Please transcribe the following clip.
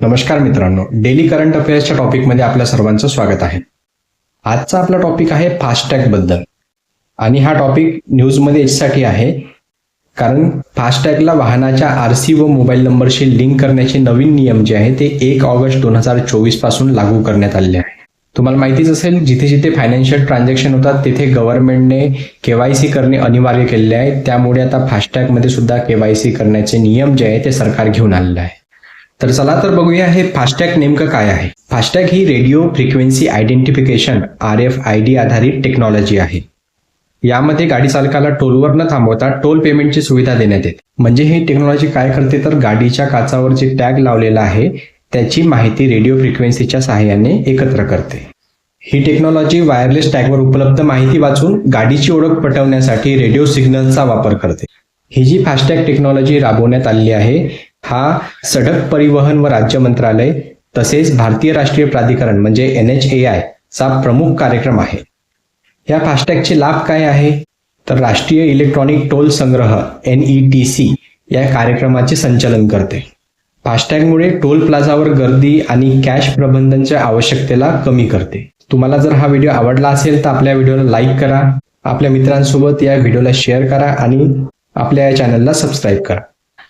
नमस्कार मित्रांनो daily current अफेअर्सच्या टॉपिकमध्ये आपल्या सर्वांचं स्वागत आहे. आजचा आपला टॉपिक आहे फास्टॅगबद्दल. आणि हा टॉपिक न्यूजमध्ये याच्यासाठी आहे कारण फास्टॅगला वाहनाच्या आर सी व मोबाईल नंबरशी लिंक करण्याचे नवीन नियम जे आहे ते एक ऑगस्ट दोन हजार चोवीसपासून लागू करण्यात आले आहे. तुम्हाला माहितीच असेल जिथे जिथे फायनान्शियल ट्रान्झॅक्शन होतात तिथे गव्हर्नमेंटने केवायसी करणे अनिवार्य केलेले आहे. त्यामुळे आता फास्टॅगमध्ये सुद्धा केवायसी करण्याचे नियम जे आहे ते सरकार घेऊन आलेलं आहे. तर चला तर बघूया हे फास्टॅग नेमकं काय आहे. FASTag he radio frequency identification R F I D आधारित टेक्नॉलॉजी आहे. यामध्ये गाडी चालकाला टोलवर न थांबवता टोल पेमेंटची सुविधा देण्यात येते. म्हणजे ही टेक्नॉलॉजी काय करते तर गाडीच्या काचावर जे टॅग लावलेला आहे त्याची माहिती रेडिओ फ्रिक्वेन्सीच्या सहाय्याने एकत्र करते. ही टेक्नॉलॉजी वायरलेस टॅगवर उपलब्ध माहिती वाचून गाडीची ओळख पटवण्यासाठी रेडिओ सिग्नलचा वापर करते. ही जी फास्टॅग टेक्नॉलॉजी राबवण्यात आलेली आहे हा सडक परिवहन व राज्य मंत्रालय तसेच भारतीय राष्ट्रीय प्राधिकरण म्हणजे एन एच ए आय चा प्रमुख कार्यक्रम आहे. या फास्टॅगचे लाभ काय आहे? तर राष्ट्रीय इलेक्ट्रॉनिक टोल संग्रह एन ई टी सी या कार्यक्रमाचे संचालन करते. फास्टॅगमुळे टोल प्लाझावर गर्दी आणि कॅश प्रबंधनच्या आवश्यकतेला कमी करते. तुम्हाला जर हा व्हिडिओ आवडला असेल तर आपल्या व्हिडिओला लाईक करा आपल्या मित्रांसोबत या व्हिडिओला शेअर करा आणि आपल्या या चॅनलला सबस्क्राईब करा.